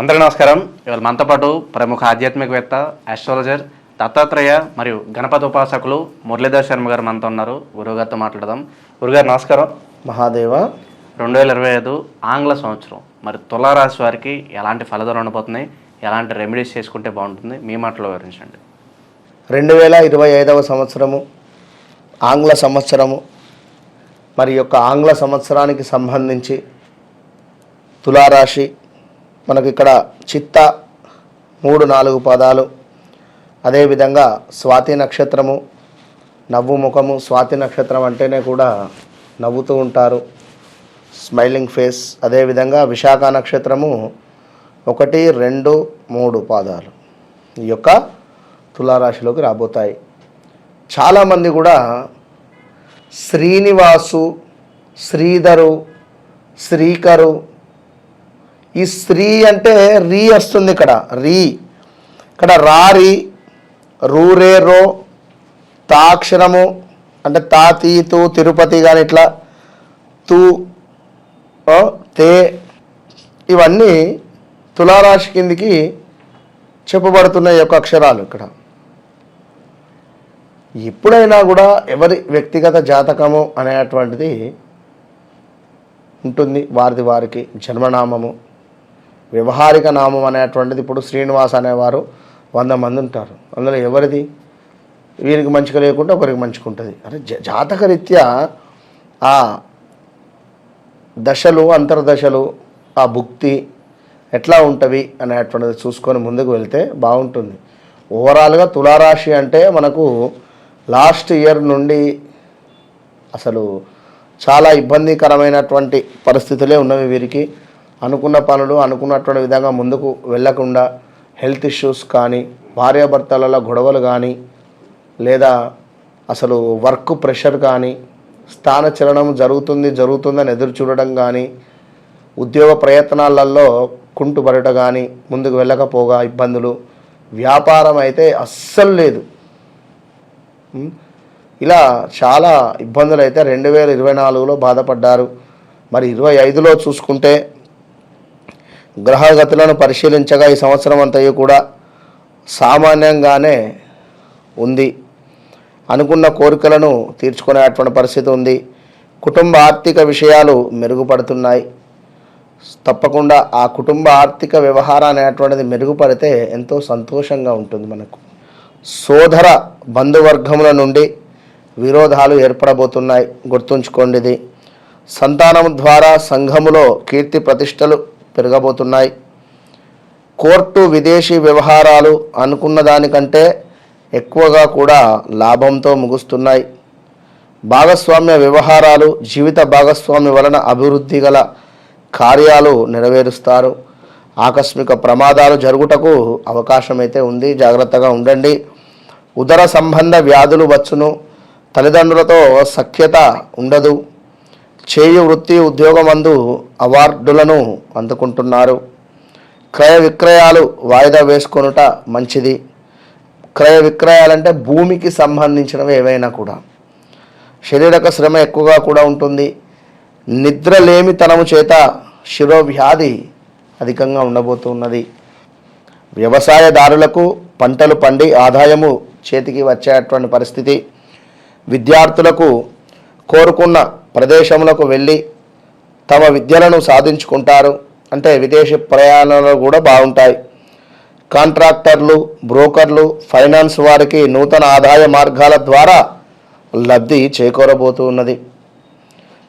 అందరికీ నమస్కారం. ఇవాళ మనతో పాటు ప్రముఖ ఆధ్యాత్మికవేత్త ఆస్ట్రాలజర్ దత్తాత్రేయ మరియు గణపతి ఉపాసకులు మురళీధర్ శర్మ గారు మనతో ఉన్నారు. గురువుగారితో మాట్లాడదాం. గురుగారు నమస్కారం. మహాదేవ. రెండు వేల ఇరవై ఐదు ఆంగ్ల సంవత్సరం. మరి తులారాశి వారికి ఎలాంటి ఫలితాలు ఉండబోతున్నాయి ఎలాంటి రెమెడీస్ చేసుకుంటే బాగుంటుంది? మీ మాటలో వివరించండి. రెండు వేల ఇరవై ఐదవ సంవత్సరము ఆంగ్ల సంవత్సరము మరి యొక్క ఆంగ్ల సంవత్సరానికి సంబంధించి తులారాశి మనకి ఇక్కడ చిత్త మూడు నాలుగు పదాలు. అదేవిధంగా స్వాతి నక్షత్రము నవ్వు ముఖము. స్వాతి నక్షత్రం అంటేనే కూడా నవ్వుతూ ఉంటారు. Smiling face. అదేవిధంగా విశాఖ నక్షత్రము ఒకటి రెండు మూడు పాదాలు ఈ యొక్క తులారాశిలోకి రాబోతాయి. చాలామంది కూడా శ్రీనివాసు శ్రీధరు శ్రీకరు ఈ స్త్రీ అంటే రీ వస్తుంది ఇక్కడ రీ. ఇక్కడ రారి రూరే రో తాక్షరము అంటే తాతీ తూ తిరుపతి కానీ ఇట్లా తూ ఓ, తే ఇవన్నీ తులారాశి కిందికి చెప్పబడుతున్న యొక్క అక్షరాలు ఇక్కడ. ఎప్పుడైనా కూడా ఎవరి వ్యక్తిగత జాతకము అనేటువంటిది ఉంటుంది. వారిది వారికి జన్మనామము. వ్యవహారిక నామం అనేటువంటిది ఇప్పుడు శ్రీనివాస్ అనేవారు వంద మంది ఉంటారు. అందులో ఎవరిది? వీరికి మంచిగా లేకుంటే ఒకరికి మంచిగా ఉంటుంది. అంటే జ- జాతకరీత్యా ఆ దశలు అంతర్దశలు ఆ భుక్తి ఎట్లా ఉంటవి అనేటువంటిది చూసుకొని ముందుకు వెళ్తే బాగుంటుంది. ఓవరాల్గా తులారాశి అంటే మనకు లాస్ట్ ఇయర్ నుండి అసలు చాలా ఇబ్బందికరమైనటువంటి పరిస్థితులే ఉన్నవి వీరికి. అనుకున్న పనులు అనుకున్నటువంటి విధంగా ముందుకు వెళ్ళకుండా హెల్త్ ఇష్యూస్ కానీ భార్యాభర్తలలో గొడవలు కానీ లేదా అసలు వర్క్ ప్రెషర్ కానీ స్థానచలనం జరుగుతుంది జరుగుతుందని ఎదురు చూడడం కానీ ఉద్యోగ ప్రయత్నాలలో కుంటుపడట కానీ ముందుకు వెళ్ళకపోగా ఇబ్బందులు వ్యాపారం అయితే అస్సలు లేదు. ఇలా చాలా ఇబ్బందులు అయితే రెండు వేల ఇరవై నాలుగులో బాధపడ్డారు. మరి ఇరవై ఐదులో చూసుకుంటే గ్రహగతులను పరిశీలించగా ఈ సంవత్సరం అంతయు కూడా సామాన్యంగానే ఉంది. అనుకున్న కోరికలను తీర్చుకునేటువంటి పరిస్థితి ఉంది. కుటుంబ ఆర్థిక విషయాలు మెరుగుపడుతున్నాయి. తప్పకుండా ఆ కుటుంబ ఆర్థిక వ్యవహారం అనేటువంటిది మెరుగుపడితే ఎంతో సంతోషంగా ఉంటుంది మనకు. సోదర బంధువర్గముల నుండి విరోధాలు ఏర్పడబోతున్నాయి. గుర్తుంచుకోండి ఇది సంతానం ద్వారా సంఘములో కీర్తి ప్రతిష్టలు పెరగబోతున్నాయి. కోర్టు విదేశీ వ్యవహారాలు అనుకున్న దానికంటే ఎక్కువగా కూడా లాభంతో ముగుస్తున్నాయి. భాగస్వామ్య వ్యవహారాలు జీవిత భాగస్వామి వలన అభివృద్ధి గల కార్యాలు నెరవేరుస్తారు. ఆకస్మిక ప్రమాదాలు జరుగుటకు అవకాశం అయితే ఉంది. జాగ్రత్తగా ఉండండి. ఉదర సంబంధ వ్యాధులు వచ్చును. తల్లిదండ్రులతో సఖ్యత ఉండదు. చేయు వృత్తి ఉద్యోగమందు అవార్డులను అందుకుంటున్నారు. క్రయ విక్రయాలు వాయిదా వేసుకొనుట మంచిది. క్రయ విక్రయాలంటే భూమికి సంబంధించినవి ఏవైనా కూడా. శరీరక శ్రమ ఎక్కువగా కూడా ఉంటుంది. నిద్రలేమితనము చేత శిరోవ్యాధి అధికంగా ఉండబోతున్నది. వ్యవసాయదారులకు పంటలు పండి ఆదాయము చేతికి వచ్చేటువంటి పరిస్థితి. విద్యార్థులకు కోరుకున్న ప్రదేశములకు వెళ్ళి తమ విద్యలను సాధించుకుంటారు. అంటే విదేశీ ప్రయాణాలు కూడా బాగుంటాయి. కాంట్రాక్టర్లు బ్రోకర్లు ఫైనాన్స్ వారికి నూతన ఆదాయ మార్గాల ద్వారా లబ్ధి చేకూరబోతున్నది.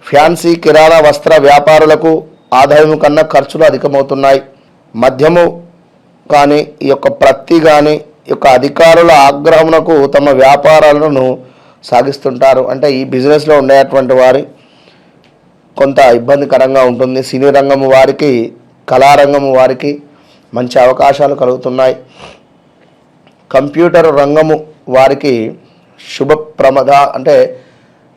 ఫ్యాన్సీ కిరాణా వస్త్ర వ్యాపారులకు ఆదాయం కన్నా ఖర్చులు అధికమవుతున్నాయి. మద్యము కానీ ఈ యొక్క ప్రత్తి కానీ ఈ యొక్క అధికారుల ఆగ్రహమునకు తమ వ్యాపారాలను సాగిస్తుంటారు. అంటే ఈ బిజినెస్లో ఉండేటువంటి వారి కొంత ఇబ్బందికరంగా ఉంటుంది. సినీ రంగము వారికి కళారంగము వారికి మంచి అవకాశాలు కలుగుతున్నాయి. కంప్యూటర్ రంగము వారికి శుభప్రమద అంటే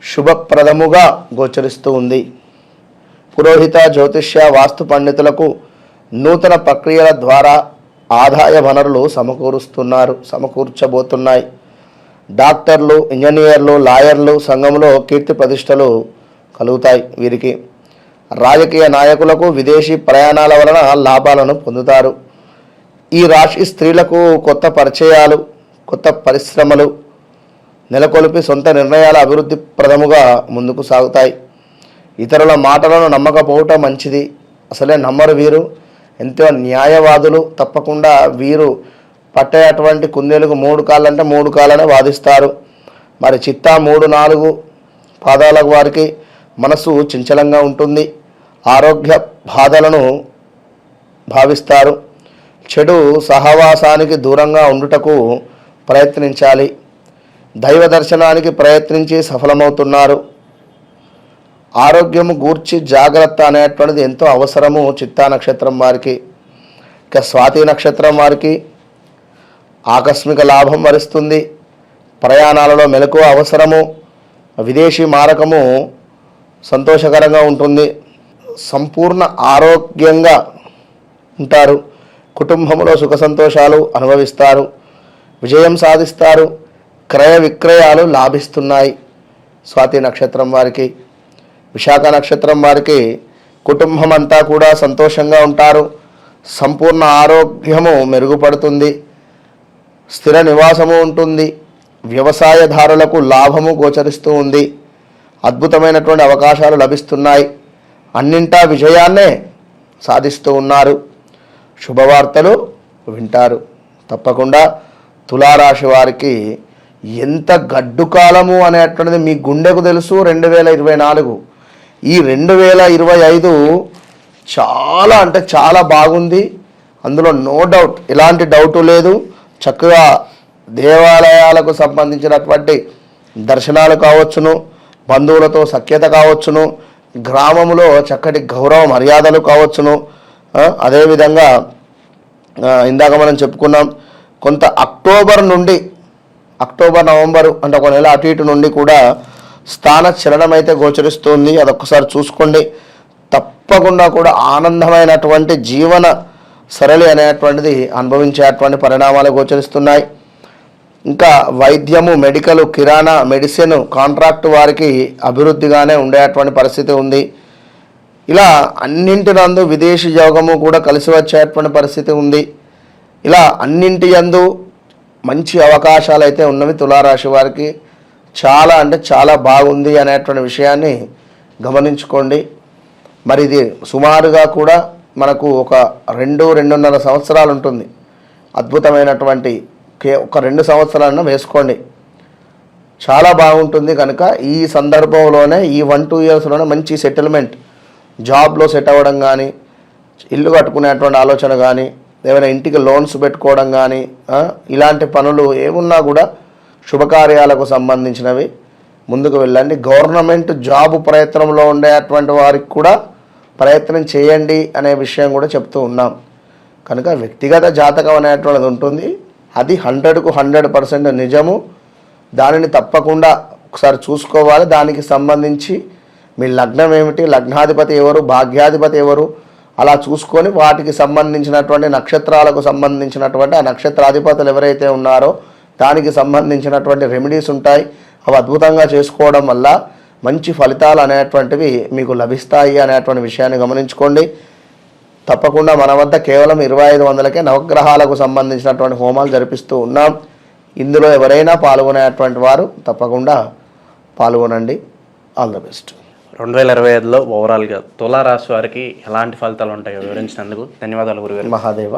శుభప్రదముగా గోచరిస్తూ ఉంది. పురోహిత జ్యోతిష్య వాస్తు పండితులకు నూతన ప్రక్రియల ద్వారా ఆదాయ వనరులు సమకూరుస్తున్నారు సమకూర్చబోతున్నాయి. డాక్టర్లు ఇంజనీర్లు లాయర్లు సంఘంలో కీర్తి ప్రతిష్టలు కలుగుతాయి. వీరికి రాజకీయ నాయకులకు విదేశీ ప్రయాణాల వలన లాభాలను పొందుతారు. ఈ రాశి స్త్రీలకు కొత్త పరిచయాలు కొత్త పరిశ్రమలు నెలకొల్పి సొంత నిర్ణయాల అభివృద్ధి ప్రదముగా ముందుకు సాగుతాయి. ఇతరుల మాటలను నమ్మకపోవటం మంచిది. అసలే నమ్మరు వీరు. ఎంతో న్యాయవాదులు తప్పకుండా వీరు పట్టేటువంటి కుందేలకు మూడు కాళ్ళంటే మూడు కాళ్ళనే వాదిస్తారు. మరి చిత్తా మూడు నాలుగు పాదాలకు వారికి మనసు చంచలంగా ఉంటుంది. ఆరోగ్య బాధలను భావిస్తారు. చెడు సహవాసానికి దూరంగా ఉండుటకు ప్రయత్నించాలి. దైవ దర్శనానికి ప్రయత్నించి సఫలమవుతున్నారు. ఆరోగ్యము గూర్చి జాగ్రత్త అనేటువంటిది ఎంతో అవసరము చిత్తా నక్షత్రం వారికి ఇక స్వాతి నక్షత్రం వారికి. ఆకస్మిక లాభం వరిస్తుంది. ప్రయాణాలలో మెలకు అవసరము. విదేశీ మారకము సంతోషకరంగా ఉంటుంది. సంపూర్ణ ఆరోగ్యంగా ఉంటారు. కుటుంబంలో సుఖ సంతోషాలు అనుభవిస్తారు. విజయం సాధిస్తారు. క్రయ విక్రయాలు లాభిస్తున్నాయి. స్వాతి నక్షత్రం వారికి విశాఖ నక్షత్రం వారికి కుటుంబం అంతా కూడా సంతోషంగా ఉంటారు. సంపూర్ణ ఆరోగ్యము మెరుగుపడుతుంది. స్థిర నివాసము ఉంటుంది. వ్యవసాయదారులకు లాభము గోచరిస్తూ ఉంది. అద్భుతమైనటువంటి అవకాశాలు లభిస్తున్నాయి. అన్నింటా విజయాన్నే సాధిస్తూ ఉన్నారు. శుభవార్తలు వింటారు. తప్పకుండా తులారాశి వారికి ఎంత గడ్డు కాలము అనేటువంటిది మీ గుండెకు తెలుసు. రెండు వేల ఇరవై నాలుగు. ఈ రెండు వేల ఇరవై ఐదు చాలా అంటే చాలా బాగుంది. అందులో నో డౌట్ ఎలాంటి డౌటు లేదు. చక్కగా దేవాలయాలకు సంబంధించినటువంటి దర్శనాలు కావచ్చును. బంధువులతో సఖ్యత కావచ్చును గ్రామంలో చక్కటి గౌరవ మర్యాదలు కావచ్చును. అదేవిధంగా ఇందాక మనం చెప్పుకున్నాం కొంత అక్టోబర్ నుండి అక్టోబర్ నవంబర్ అంటే ఒక నెల అటు ఇటు నుండి కూడా స్థాన చలనం అయితే గోచరిస్తుంది. అదొక్కసారి చూసుకోండి. తప్పకుండా కూడా ఆనందమైనటువంటి జీవన సరళి అనేటువంటిది అనుభవించేటువంటి పరిణామాలు గోచరిస్తున్నాయి. ఇంకా వైద్యము మెడికల్ కిరాణా మెడిసిన్ కాంట్రాక్ట్ వారికి అభివృద్ధిగానే ఉండేటువంటి పరిస్థితి ఉంది. ఇలా అన్నింటి నందు విదేశీ యోగము కూడా కలిసి వచ్చేటువంటి పరిస్థితి ఉంది. ఇలా అన్నింటి యందు మంచి అవకాశాలు అయితే ఉన్నవి తులారాశి వారికి. చాలా అంటే చాలా బాగుంది అనేటువంటి విషయాన్ని గమనించుకోండి. మరి ఇది సుమారుగా కూడా మనకు ఒక రెండు రెండున్నర సంవత్సరాలు ఉంటుంది. అద్భుతమైనటువంటి కే ఒక రెండు సంవత్సరాలను వేసుకోండి. చాలా బాగుంటుంది కనుక ఈ సందర్భంలోనే ఈ వన్ టూ ఇయర్స్లోనే మంచి సెటిల్మెంట్. జాబ్లో సెట్ అవ్వడం కానీ ఇల్లు కట్టుకునేటువంటి ఆలోచన కానీ ఏమైనా ఇంటికి లోన్స్ పెట్టుకోవడం కానీ ఇలాంటి పనులు ఏమున్నా కూడా శుభకార్యాలకు సంబంధించినవి. ముందుకు వెళ్ళండి. గవర్నమెంట్ జాబ్ ప్రయత్నంలో ఉండేటువంటి వారికి కూడా ప్రయత్నం చేయండి అనే విషయం కూడా చెప్తూ ఉన్నాం. కనుక వ్యక్తిగత జాతకం అనేటువంటిది ఉంటుంది. అది హండ్రెడ్కు హండ్రెడ్ పర్సెంట్ నిజము. దానిని తప్పకుండా ఒకసారి చూసుకోవాలి. దానికి సంబంధించి మీ లగ్నం ఏమిటి? లగ్నాధిపతి ఎవరు? భాగ్యాధిపతి ఎవరు? అలా చూసుకొని వాటికి సంబంధించినటువంటి నక్షత్రాలకు సంబంధించినటువంటి ఆ నక్షత్రాధిపతులు ఎవరైతే ఉన్నారో దానికి సంబంధించినటువంటి రెమెడీస్ ఉంటాయి. అవి అద్భుతంగా చేసుకోవడం వల్ల మంచి ఫలితాలు అనేటువంటివి మీకు లభిస్తాయి అనేటువంటి విషయాన్ని గమనించుకోండి. తప్పకుండా మన వద్ద కేవలం ఇరవై ఐదు వందలకే నవగ్రహాలకు సంబంధించినటువంటి హోమాలు జరిపిస్తూ ఉన్నాం. ఇందులో ఎవరైనా పాల్గొనేటువంటి వారు తప్పకుండా పాల్గొనండి. ఆల్ ద బెస్ట్ రెండు వేల ఇరవై ఐదులో ఓవరాల్గా తులారాశి వారికి ఎలాంటి ఫలితాలు ఉంటాయో వివరించినందుకు ధన్యవాదాలు గురుగారు. మహాదేవ.